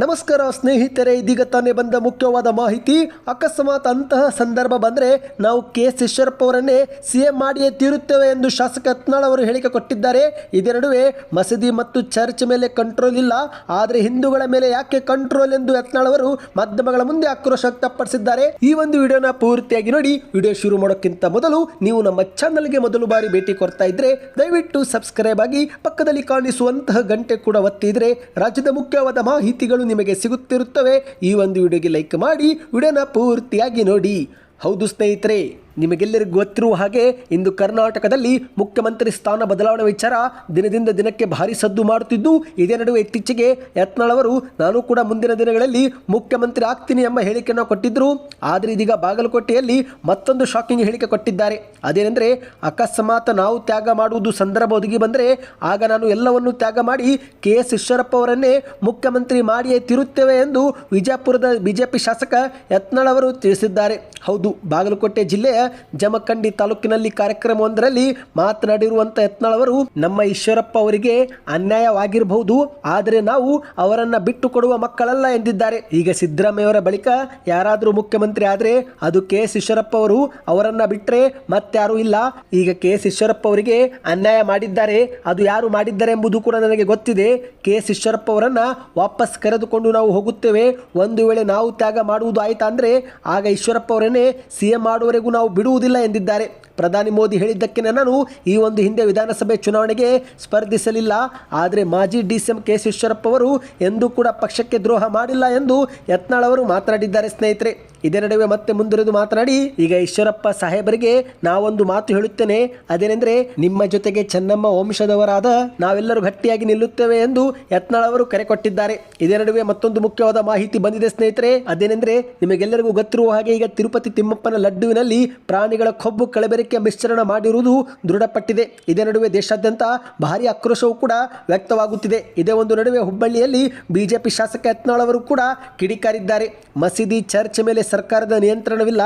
ನಮಸ್ಕಾರ ಸ್ನೇಹಿತರೆ, ಇದೀಗ ತಾನೇ ಬಂದ ಮುಖ್ಯವಾದ ಮಾಹಿತಿ. ಅಕಸ್ಮಾತ್ ಅಂತಹ ಸಂದರ್ಭ ಬಂದರೆ ನಾವು ಕೆ ಎಸ್ ಈಶ್ವರಪ್ಪ ಅವರನ್ನೇ ಸಿ ಎಂ ಮಾಡಿಯೇ ತೀರುತ್ತೇವೆ ಎಂದು ಶಾಸಕ ಯತ್ನಾಳ್ ಅವರು ಹೇಳಿಕೆ ಕೊಟ್ಟಿದ್ದಾರೆ. ಇದೇ ನಡುವೆ ಮಸೀದಿ ಮತ್ತು ಚರ್ಚ್ ಮೇಲೆ ಕಂಟ್ರೋಲ್ ಇಲ್ಲ. ಆದರೆ ಹಿಂದೂಗಳ ಮೇಲೆ ಯಾಕೆ ಕಂಟ್ರೋಲ್ ಎಂದು ಯತ್ನಾಳ್ ಅವರು ಮಾಧ್ಯಮಗಳ ಮುಂದೆ ಆಕ್ರೋಶ ವ್ಯಕ್ತಪಡಿಸಿದ್ದಾರೆ. ಈ ಒಂದು ವಿಡಿಯೋನ ಪೂರ್ತಿಯಾಗಿ ನೋಡಿ. ವಿಡಿಯೋ ಶುರು ಮಾಡೋಕ್ಕಿಂತ ಮೊದಲು ನೀವು ನಮ್ಮ ಚಾನಲ್ಗೆ ಮೊದಲು ಬಾರಿ ಭೇಟಿ ಕೊಡ್ತಾ ಇದ್ರೆ ದಯವಿಟ್ಟು ಸಬ್ಸ್ಕ್ರೈಬ್ ಆಗಿ ಪಕ್ಕದಲ್ಲಿ ಕಾಣಿಸುವಂತಹ ಗಂಟೆ ಕೂಡ ಒತ್ತಿದ್ರೆ ರಾಜ್ಯದ ಮುಖ್ಯವಾದ ಮಾಹಿತಿಗಳು ನಿಮಗೆ ಸಿಗುತ್ತಿರುತ್ತವೆ ಈ ಒಂದು ವಿಡಿಯೋಗೆ ಲೈಕ್ ಮಾಡಿ ವಿಡಿಯೋನ ಪೂರ್ತಿಯಾಗಿ ನೋಡಿ. ಹೌದು ಸ್ನೇಹಿತರೆ. ನಿಮಗೆಲ್ಲರಿಗೂ ಗೊತ್ತಿರುವ ಹಾಗೆ ಇಂದು ಕರ್ನಾಟಕದಲ್ಲಿ ಮುಖ್ಯಮಂತ್ರಿ ಸ್ಥಾನ ಬದಲಾವಣೆ ವಿಚಾರ ದಿನದಿಂದ ದಿನಕ್ಕೆ ಭಾರಿ ಸದ್ದು ಮಾಡುತ್ತಿದ್ದು, ಇದೇ ನಡುವೆ ಇತ್ತೀಚೆಗೆ ಯತ್ನಾಳ್ ಅವರು ನಾನು ಕೂಡ ಮುಂದಿನ ದಿನಗಳಲ್ಲಿ ಮುಖ್ಯಮಂತ್ರಿ ಆಗ್ತೀನಿ ಎಂಬ ಹೇಳಿಕೆಯನ್ನು ಕೊಟ್ಟಿದ್ದರು. ಆದರೆ ಇದೀಗ ಬಾಗಲಕೋಟೆಯಲ್ಲಿ ಮತ್ತೊಂದು ಶಾಕಿಂಗ್ ಹೇಳಿಕೆ ಕೊಟ್ಟಿದ್ದಾರೆ. ಅದೇನೆಂದರೆ, ಅಕಸ್ಮಾತ್ ನಾವು ತ್ಯಾಗ ಮಾಡುವುದು ಸಂದರ್ಭ ಒದಗಿ ಬಂದರೆ, ಆಗ ನಾನು ಎಲ್ಲವನ್ನು ತ್ಯಾಗ ಮಾಡಿ ಕೆ ಎಸ್ ಈಶ್ವರಪ್ಪ ಅವರನ್ನೇ ಮುಖ್ಯಮಂತ್ರಿ ಮಾಡಿಯೇ ತಿರುತ್ತೇವೆ ಎಂದು ವಿಜಯಪುರದ ಬಿಜೆಪಿ ಶಾಸಕ ಯತ್ನಾಳ್ ಅವರು ತಿಳಿಸಿದ್ದಾರೆ. ಹೌದು, ಬಾಗಲಕೋಟೆ ಜಿಲ್ಲೆಯ ಜಮಖಂಡಿ ತಾಲೂಕಿನಲ್ಲಿ ಕಾರ್ಯಕ್ರಮವೊಂದರಲ್ಲಿ ಮಾತನಾಡಿರುವಂತ ಯತ್ನಾಳ್ ಅವರು ನಮ್ಮ ಈಶ್ವರಪ್ಪ ಅವರಿಗೆ ಅನ್ಯಾಯವಾಗಿರಬಹುದು, ಆದರೆ ನಾವು ಅವರನ್ನ ಬಿಟ್ಟು ಕೊಡುವ ಮಕ್ಕಳಲ್ಲ ಎಂದಿದ್ದಾರೆ. ಈಗ ಸಿದ್ದರಾಮಯ್ಯವರ ಬಳಿಕ ಯಾರಾದರೂ ಮುಖ್ಯಮಂತ್ರಿ ಆದರೆ ಅದು ಕೆ ಎಸ್ ಈಶ್ವರಪ್ಪ ಅವರು ಅವರನ್ನ ಬಿಟ್ಟರೆ ಮತ್ತಾರೂ ಇಲ್ಲ. ಈಗ ಕೆ ಎಸ್ ಈಶ್ವರಪ್ಪ ಅವರಿಗೆ ಅನ್ಯಾಯ ಮಾಡಿದ್ದಾರೆ. ಅದು ಯಾರು ಮಾಡಿದ್ದಾರೆ ಎಂಬುದು ಕೂಡ ನನಗೆ ಗೊತ್ತಿದೆ. ಕೆ ಎಸ್ ಈಶ್ವರಪ್ಪ ಅವರನ್ನ ವಾಪಸ್ ಕರೆದುಕೊಂಡು ನಾವು ಹೋಗುತ್ತೇವೆ. ಒಂದು ವೇಳೆ ನಾವು ತ್ಯಾಗ ಮಾಡುವುದು ಆಯ್ತಾ ಅಂದರೆ, ಆಗ ಈಶ್ವರಪ್ಪ ಅವರನ್ನೇ ಸಿ ಎಂ ಮಾಡುವವರೆಗೂ ನಾವು ಬಿಡುವುದಿಲ್ಲ ಎಂದಿದ್ದಾರೆ. ಪ್ರಧಾನಿ ಮೋದಿ ಹೇಳಿದ್ದಕ್ಕೆ ನಾನು ಈ ಒಂದು ಹಿಂದೆ ವಿಧಾನಸಭೆ ಚುನಾವಣೆಗೆ ಸ್ಪರ್ಧಿಸಲಿಲ್ಲ. ಆದರೆ ಮಾಜಿ D C M K Eshwarappa ಅವರು ಎಂದೂ ಕೂಡ ಪಕ್ಷಕ್ಕೆ ದ್ರೋಹ ಮಾಡಿಲ್ಲ ಎಂದು ಯತ್ನಾಳ್ ಅವರು ಮಾತನಾಡಿದ್ದಾರೆ ಸ್ನೇಹಿತರೆ. ಇದೇ ನಡುವೆ ಮತ್ತೆ ಮುಂದುವರೆದು ಮಾತನಾಡಿ, ಈಗ ಈಶ್ವರಪ್ಪ ಸಾಹೇಬರಿಗೆ ನಾವೊಂದು ಮಾತು ಹೇಳುತ್ತೇನೆ. ಅದೇನೆಂದರೆ, ನಿಮ್ಮ ಜೊತೆಗೆ ಚೆನ್ನಮ್ಮ ವಂಶದವರಾದ ನಾವೆಲ್ಲರೂ ಗಟ್ಟಿಯಾಗಿ ನಿಲ್ಲುತ್ತೇವೆ ಎಂದು ಯತ್ನಾಳ್ ಅವರು ಕರೆ ಕೊಟ್ಟಿದ್ದಾರೆ. ಇದೇ ನಡುವೆ ಮತ್ತೊಂದು ಮುಖ್ಯವಾದ ಮಾಹಿತಿ ಬಂದಿದೆ ಸ್ನೇಹಿತರೆ. ಅದೇನೆಂದರೆ, ನಿಮಗೆಲ್ಲರಿಗೂ ಗೊತ್ತಿರುವ ಹಾಗೆ ಈಗ ತಿರುಪತಿ ತಿಮ್ಮಪ್ಪನ ಲಡ್ಡುವಿನಲ್ಲಿ ಪ್ರಾಣಿಗಳ ಕೊಬ್ಬು ಕಳಬೆರಕೆ ಮಿಶ್ರಣ ಮಾಡಿರುವುದು ದೃಢಪಟ್ಟಿದೆ. ಇದೇ ನಡುವೆ ದೇಶಾದ್ಯಂತ ಭಾರಿ ಆಕ್ರೋಶವೂ ಕೂಡ ವ್ಯಕ್ತವಾಗುತ್ತಿದೆ. ಇದೇ ಒಂದು ನಡುವೆ ಹುಬ್ಬಳ್ಳಿಯಲ್ಲಿ ಬಿಜೆಪಿ ಶಾಸಕ ಯತ್ನಾಳ್ ಅವರು ಕೂಡ ಕಿಡಿಕಾರಿದ್ದಾರೆ. ಮಸೀದಿ ಚರ್ಚ್ ಮೇಲೆ ಸರ್ಕಾರದ ನಿಯಂತ್ರಣವಿಲ್ಲ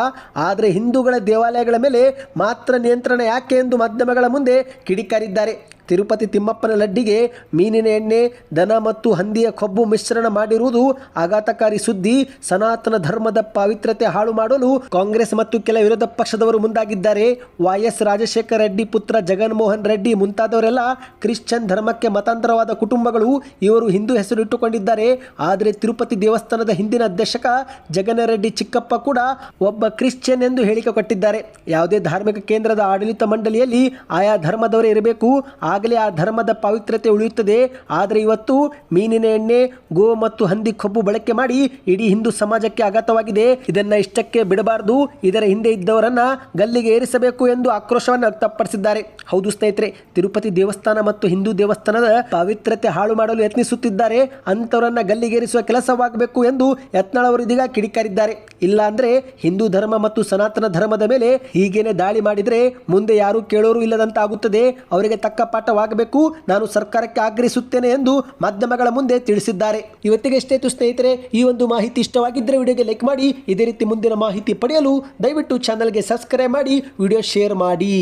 ಆದರೆ ಹಿಂದೂಗಳ ದೇವಾಲಯಗಳ ಮೇಲೆ ಮಾತ್ರ ನಿಯಂತ್ರಣ ಯಾಕೆ ಎಂದು ಮಾಧ್ಯಮಗಳ ಮುಂದೆ ಕಿಡಿಕಾರಿದ್ದಾರೆ. ತಿರುಪತಿ ತಿಮ್ಮಪ್ಪನ ಲಡ್ಡಿಗೆ ಮೀನಿನ ಎಣ್ಣೆ, ದನ ಮತ್ತು ಹಂದಿಯ ಕೊಬ್ಬು ಮಿಶ್ರಣ ಮಾಡಿರುವುದು ಆಘಾತಕಾರಿ ಸುದ್ದಿ. ಸನಾತನ ಧರ್ಮದ ಪಾವಿತ್ರತೆ ಹಾಳು ಮಾಡಲು ಕಾಂಗ್ರೆಸ್ ಮತ್ತು ಕೆಲ ವಿರೋಧ ಪಕ್ಷದವರು ಮುಂದಾಗಿದ್ದಾರೆ. ವೈಎಸ್ ರಾಜಶೇಖರ ರೆಡ್ಡಿ ಪುತ್ರ ಜಗನ್ಮೋಹನ್ ರೆಡ್ಡಿ ಮುಂತಾದವರೆಲ್ಲ ಕ್ರಿಶ್ಚಿಯನ್ ಧರ್ಮಕ್ಕೆ ಮತಾಂತರವಾದ ಕುಟುಂಬಗಳು ಇವರು ಹಿಂದೂ ಹೆಸರು ಇಟ್ಟುಕೊಂಡಿದ್ದಾರೆ ಆದರೆ ತಿರುಪತಿ ದೇವಸ್ಥಾನದ ಹಿಂದಿನ ಅಧ್ಯಕ್ಷಕ ಜಗನ ರೆಡ್ಡಿ ಚಿಕ್ಕಪ್ಪ ಕೂಡ ಒಬ್ಬ ಕ್ರಿಶ್ಚಿಯನ್ ಎಂದು ಹೇಳಿಕೆ ಕೊಟ್ಟಿದ್ದಾರೆ. ಯಾವುದೇ ಧಾರ್ಮಿಕ ಕೇಂದ್ರದ ಆಡಳಿತ ಮಂಡಳಿಯಲ್ಲಿ ಆಯಾ ಧರ್ಮದವರೇ ಇರಬೇಕು. ಆಗಲೇ ಆ ಧರ್ಮದ ಪವಿತ್ರತೆ ಉಳಿಯುತ್ತದೆ. ಆದರೆ ಇವತ್ತು ಮೀನಿನ ಎಣ್ಣೆ, ಗೋ ಮತ್ತು ಹಂದಿ ಕೊಬ್ಬು ಬಳಕೆ ಮಾಡಿ ಇಡೀ ಹಿಂದೂ ಸಮಾಜಕ್ಕೆ ಆಘಾತವಾಗಿದೆ. ಇದನ್ನ ಇಷ್ಟಕ್ಕೆ ಬಿಡಬಾರದು. ಇದರ ಹಿಂದೆ ಇದ್ದವರನ್ನ ಗಲ್ಲಿಗೆ ಏರಿಸಬೇಕು ಎಂದು ಆಕ್ರೋಶವನ್ನು ವ್ಯಕ್ತಪಡಿಸಿದ್ದಾರೆ. ಹೌದು ಸ್ನೇಹಿತರೆ, ತಿರುಪತಿ ದೇವಸ್ಥಾನ ಮತ್ತು ಹಿಂದೂ ದೇವಸ್ಥಾನದ ಪವಿತ್ರತೆ ಹಾಳು ಮಾಡಲು ಯತ್ನಿಸುತ್ತಿದ್ದಾರೆ. ಅಂತವರನ್ನ ಗಲ್ಲಿಗೇರಿಸುವ ಕೆಲಸವಾಗಬೇಕು ಎಂದು ಯತ್ನಾಳ್ ಅವರು ಇದೀಗ ಕಿಡಿಕಾರಿದ್ದಾರೆ. ಇಲ್ಲ ಅಂದ್ರೆ ಹಿಂದೂ ಧರ್ಮ ಮತ್ತು ಸನಾತನ ಧರ್ಮದ ಮೇಲೆ ಹೀಗೇನೆ ದಾಳಿ ಮಾಡಿದ್ರೆ ಮುಂದೆ ಯಾರು ಕೇಳೋರು ಇಲ್ಲದಂತಾಗುತ್ತದೆ. ಅವರಿಗೆ ತಕ್ಕ ಪಾಠವಾಗಬೇಕು ನಾನು ಸರ್ಕಾರಕ್ಕೆ ಆಗ್ರಹಿಸುತ್ತೇನೆ ಎಂದು ಮಾಧ್ಯಮಗಳ ಮುಂದೆ ತಿಳಿಸಿದ್ದಾರೆ. ಇವತ್ತಿಗೆ ಸ್ಟೇತು ಸ್ನೇಹಿತರೆ, ಈ ಒಂದು ಮಾಹಿತಿ ಇಷ್ಟವಾಗಿದ್ದರೆ ವಿಡಿಯೋಗೆ ಲೈಕ್ ಮಾಡಿ, ಇದೇ ರೀತಿ ಮುಂದಿನ ಮಾಹಿತಿ ಪಡೆಯಲು ದಯವಿಟ್ಟು ಚಾನಲ್ಗೆ ಸಬ್ಸ್ಕ್ರೈಬ್ ಮಾಡಿ, ವಿಡಿಯೋ ಶೇರ್ ಮಾಡಿ.